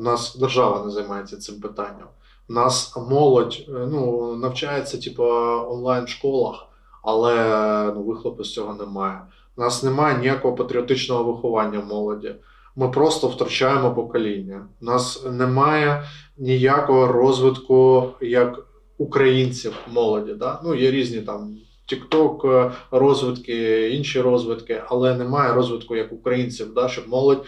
у нас держава не займається цим питанням. У нас молодь е, ну, навчається, типу, онлайн школах, але ну, вихлопу з цього немає. У нас немає ніякого патріотичного виховання молоді. Ми просто втрачаємо покоління. У нас немає ніякого розвитку як українців молоді. Да? Ну, є різні там TikTok е, розвитки, інші розвитки, але немає розвитку як українців, да? щоб молодь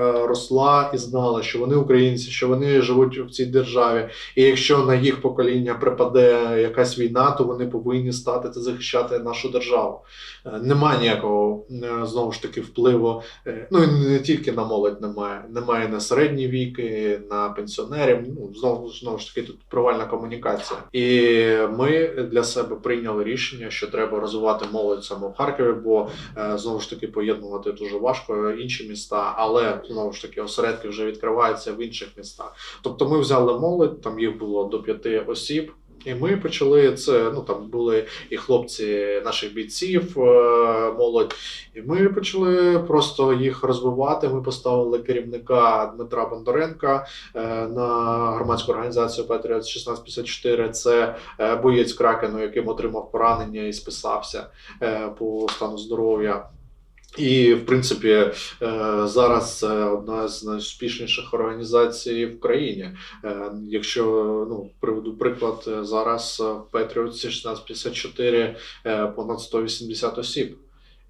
росла і знала, що вони українці, що вони живуть в цій державі. І якщо на їх покоління припаде якась війна, то вони повинні стати та захищати нашу державу. Е, Немає ніякого е, знову ж таки впливу. е, Ну і не тільки на молодь немає, немає на середні віки, на пенсіонерів. Ну знову знову ж таки тут провальна комунікація. І ми для себе прийняли рішення, що треба розвивати молодь саме в Харкові, бо е, знову ж таки поєднувати дуже важко інші міста, але знову ж таки осередки вже відкриваються в інших містах. Тобто ми взяли молодь, там їх було до п'яти осіб. І ми почали це. Ну там були і хлопці наших бійців, е, молодь. І ми почали просто їх розвивати. Ми поставили керівника Дмитра Бондаренка е, на громадську організацію Patriot 1654. Це е, боєць Кракену, яким отримав поранення і списався по стану здоров'я. І, в принципі, е, зараз це одна з найуспішніших організацій в країні. Е, Якщо ну, приведу приклад, е, зараз в Петріоці 1654 е, понад 180 осіб.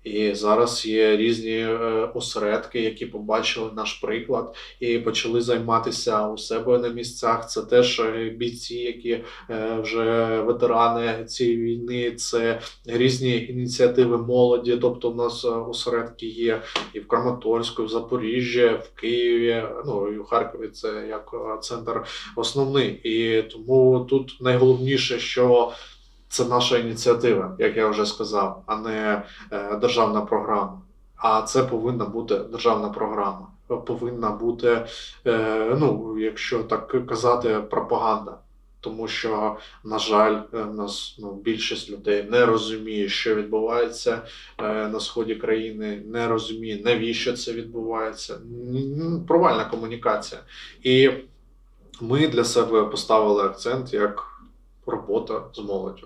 І зараз є різні е, осередки, які побачили наш приклад і почали займатися у себе на місцях. Це теж е, бійці, які е, вже ветерани цієї війни. Це різні ініціативи молоді. Тобто, у нас осередки є і в Краматорську, і в Запоріжжі, в Києві. Ну і в Харкові це як центр основний. І тому тут найголовніше, що це наша ініціатива, як я вже сказав, а не е, державна програма. А це повинна бути державна програма. Повинна бути, е, ну, якщо так казати, пропаганда. Тому що, на жаль, е, нас ну, більшість людей не розуміє, що відбувається на сході країни, не розуміє, навіщо це відбувається. Провальна комунікація. І ми для себе поставили акцент як робота з молоддю.